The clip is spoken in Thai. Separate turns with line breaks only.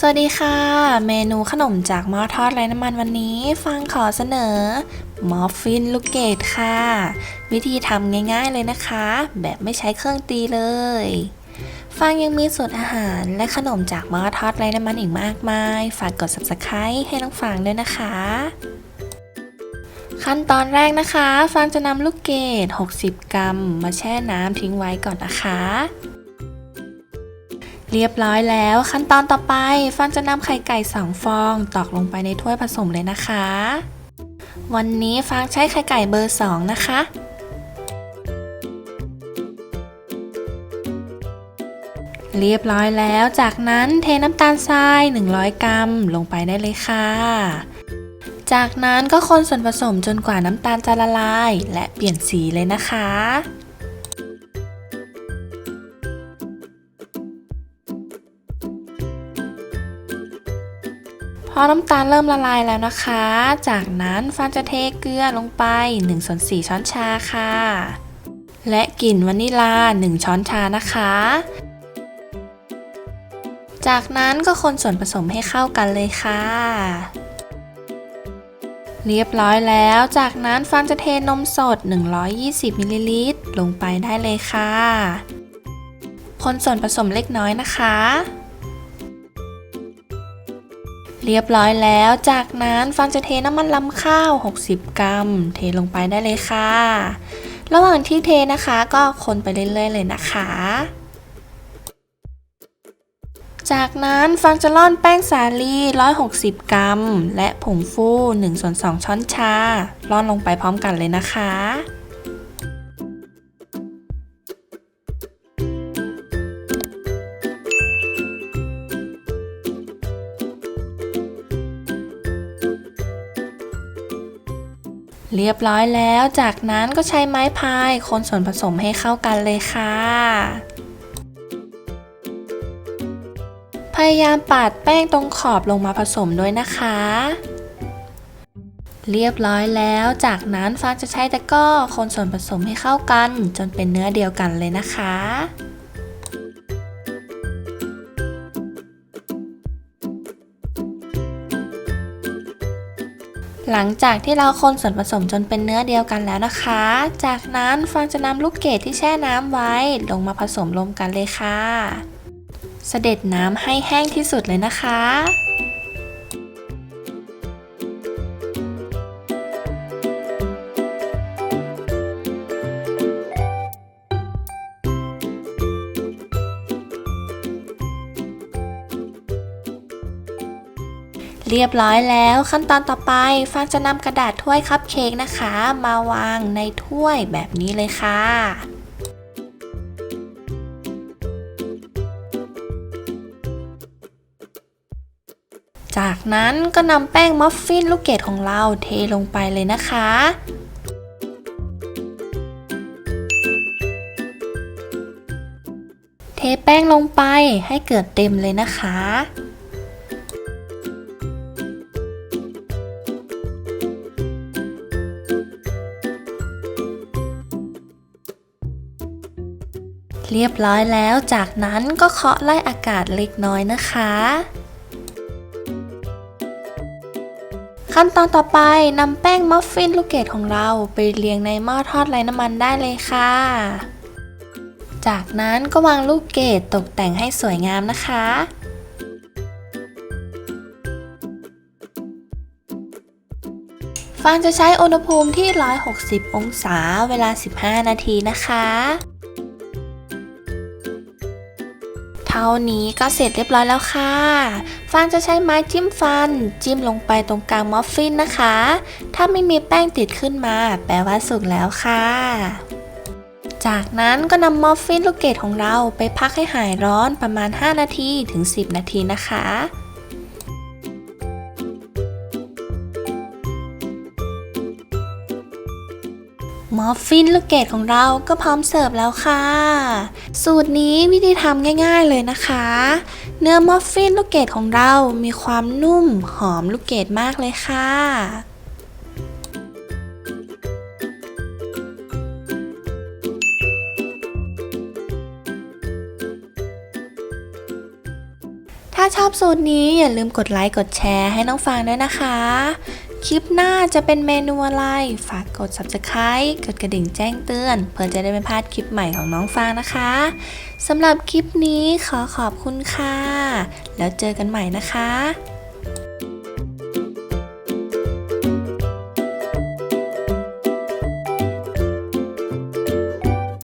สวัสดีค่ะ เมนูขนมจากหม้อทอดไร้น้ำมันวันนี้ ฟังขอเสนอมอฟฟินลูกเกดค่ะ วิธีทำง่ายๆเลยนะคะ แบบไม่ใช้เครื่องตีเลย ฟังยังมีสูตรอาหารและขนมจากหม้อทอดไร้น้ำมันอีกมากมาย ฝากกด subscribe ให้น้องฟังด้วยนะคะ ขั้นตอนแรกนะคะ ฟังจะนำลูกเกด 60 กรัม มาแช่น้ำทิ้งไว้ก่อนนะคะ เรียบร้อยแล้วขั้นตอนต่อไปฟังจะนำไข่ไก่2ฟอง ตอกลงไปในถ้วยผสมเลยนะคะ วันนี้ฟางใช้ไข่ไก่เบอร์2นะคะเรียบร้อยแล้ว จากนั้นเทน้ำตาลทราย 100 กรัมลงไปได้เลยค่ะ จากนั้นก็คนส่วนผสมจนกว่าน้ำตาลจะละลาย และเปลี่ยนสีเลยนะคะ พอน้ำตาลเริ่มละลายแล้วนะคะ จากนั้นฟานจะเทเกลือลงไป1ส่วน4ช้อนชาค่ะ และกลิ่นวานิลา 1 ช้อนชานะคะ จากนั้นก็คนส่วนผสมให้เข้ากันเลยค่ะ เรียบร้อยแล้ว จากนั้นฟานจะเทนมสด 120มิลลิลิตรลงไปได้เลยค่ะ คนส่วนผสมเล็กน้อยนะคะ เรียบร้อยแล้ว จากนั้นฟังจะเทน้ำมันลำข้าว 60 กรัม เทลงไปได้เลยค่ะ ระหว่างที่เทนะคะก็คนไปเรื่อยๆเลยนะคะ จากนั้นฟังจะร่อนแป้งสาลี 160 กรัม และผงฟู1ส่วน2ช้อนชาร่อนลงไปพร้อมกันเลยนะคะ เรียบร้อยแล้ว จากนั้นก็ใช้ไม้พายคนส่วนผสมให้เข้ากันเลยค่ะ พยายามปาดแป้งตรงขอบลงมาผสมด้วยนะคะ เรียบร้อยแล้ว จากนั้นฟ้าจะใช้ตะกร้อคนส่วนผสมให้เข้ากัน จนเป็นเนื้อเดียวกันเลยนะคะ หลังจากที่เราคนส่วนผสมจนเป็นเนื้อเดียวกันแล้วนะคะ จากนั้นฟางจะนำลูกเกดที่แช่น้ำไว้ ลงมาผสมรวมกันเลยค่ะ เสด็จน้ำให้แห้งที่สุดเลยนะคะ เรียบร้อยแล้วขั้นตอนต่อไปฟางจะนำกระดาษถ้วยคัพเค้กนะคะ มาวางในถ้วยแบบนี้เลยค่ะจากนั้นก็นำแป้งมัฟฟินลูกเกดของเราเทลงไปเลยนะคะ เทแป้งลงไปให้เกิดเต็มเลยนะคะ เรียบร้อยแล้ว จากนั้นก็เคาะไล่อากาศเล็กน้อยนะคะ ขั้นตอนต่อไปนำแป้งมัฟฟินลูกเกดของเราไปเรียงในหม้อทอดไร้น้ำมันได้เลยค่ะ จากนั้นก็วางลูกเกดตกแต่งให้สวยงามนะคะฟางจะใช้อุณหภูมิที่ 160 องศา เวลา 15 นาทีนะคะ ท่านี้ก็เสร็จเรียบร้อยแล้วค่ะ ฟางจะใช้ไม้จิ้มฟัน จิ้มลงไปตรงกลางมอฟฟินนะคะ ถ้าไม่มีแป้งติดขึ้นมา แปลว่าสุกแล้วค่ะ จากนั้นก็นำมอฟฟินลูกเกดของเราไปพักให้หายร้อนประมาณ 5 นาทีถึง 10 นาทีนะคะ มอฟฟินลูกเกดของเราก็พร้อมเสิร์ฟแล้วค่ะ สูตรนี้วิธีทำง่ายๆเลยนะคะ เนื้อมอฟฟินลูกเกดของเรามีความนุ่มหอมลูกเกดมากเลยค่ะถ้าชอบสูตรนี้อย่าลืมกดไลค์กดแชร์ให้น้องฟางด้วยนะคะ คลิปหน้าจะเป็นเมนูอะไร ฝากกด subscribe กดกระดิ่งแจ้งเตือน เพื่อจะได้ไม่พลาดคลิปใหม่ของน้องฟางนะคะสำหรับคลิปนี้ขอขอบคุณค่ะ แล้วเจอกันใหม่นะคะ